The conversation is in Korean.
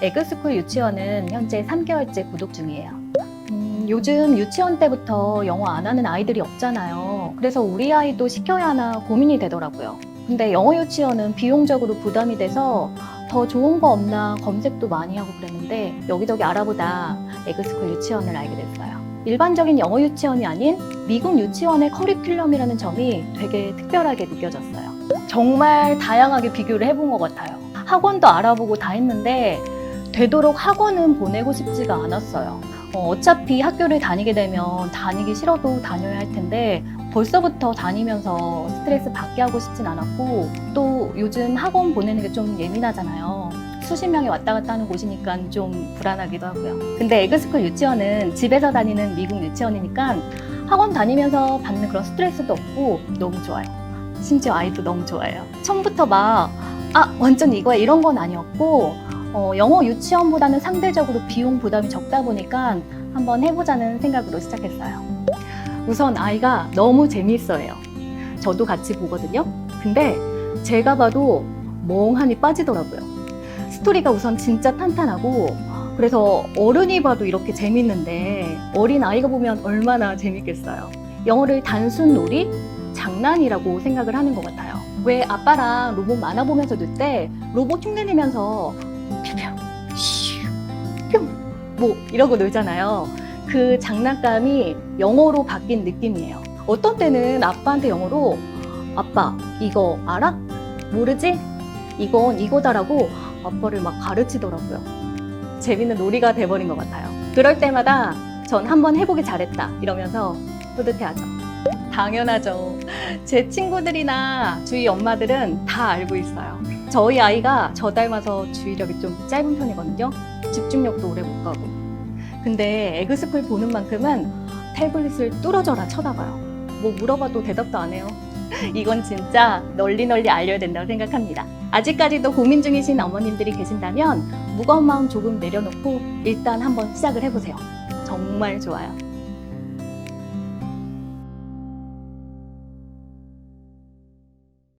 에그스쿨 유치원은 현재 3개월째 구독 중이에요. 음, 요즘 유치원 때부터 영어 안 하는 아이들이 없잖아요. 그래서 우리 아이도 시켜야 하나 고민이 되더라고요. 근데 영어 유치원은 비용적으로 부담이 돼서 더 좋은 거 없나 검색도 많이 하고 그랬는데 여기저기 알아보다 에그스쿨 유치원을 알게 됐어요. 일반적인 영어 유치원이 아닌 미국 유치원의 커리큘럼이라는 점이 되게 특별하게 느껴졌어요. 정말 다양하게 비교를 해본 것 같아요. 학원도 알아보고 다 했는데 되도록 학원은 보내고 싶지가 않았어요. 어, 어차피 학교를 다니게 되면 다니기 싫어도 다녀야 할 텐데 벌써부터 다니면서 스트레스 받게 하고 싶진 않았고 또 요즘 학원 보내는 게 좀 예민하잖아요. 수십 명이 왔다 갔다 하는 곳이니까 좀 불안하기도 하고요. 근데 에그스쿨 유치원은 집에서 다니는 미국 유치원이니까 학원 다니면서 받는 그런 스트레스도 없고 너무 좋아요. 심지어 아이도 너무 좋아해요. 처음부터 막, 아, 완전 이거야 이런 건 아니었고, 어, 영어 유치원보다는 상대적으로 비용 부담이 적다 보니까 한번 해보자는 생각으로 시작했어요. 우선 아이가 너무 재미있어 해요. 저도 같이 보거든요. 근데 제가 봐도 멍하니 빠지더라고요. 스토리가 우선 진짜 탄탄하고 그래서 어른이 봐도 이렇게 재밌는데 어린 아이가 보면 얼마나 재밌겠어요. 영어를 단순 놀이, 장난이라고 생각을 하는 것 같아요. 왜 아빠랑 로봇 만화 보면서 놀때 로봇 슈, 뿅, 뭐 이러고 놀잖아요. 그 장난감이 영어로 바뀐 느낌이에요. 어떤 때는 아빠한테 영어로 아빠 이거 알아? 모르지? 이건 이거다라고 아빠를 막 가르치더라고요. 재밌는 놀이가 돼버린 것 같아요. 그럴 때마다 전 한번 해보기 잘했다 이러면서 뿌듯해하죠. 당연하죠. 제 친구들이나 주위 엄마들은 다 알고 있어요. 저희 아이가 저 닮아서 주의력이 좀 짧은 편이거든요. 집중력도 오래 못 가고. 근데 에그스쿨 보는 만큼은 태블릿을 뚫어져라 쳐다봐요. 뭐 물어봐도 대답도 안 해요. 이건 진짜 널리 널리 알려야 된다고 생각합니다. 아직까지도 고민 중이신 어머님들이 계신다면 무거운 마음 조금 내려놓고 일단 한번 시작을 해보세요. 정말 좋아요.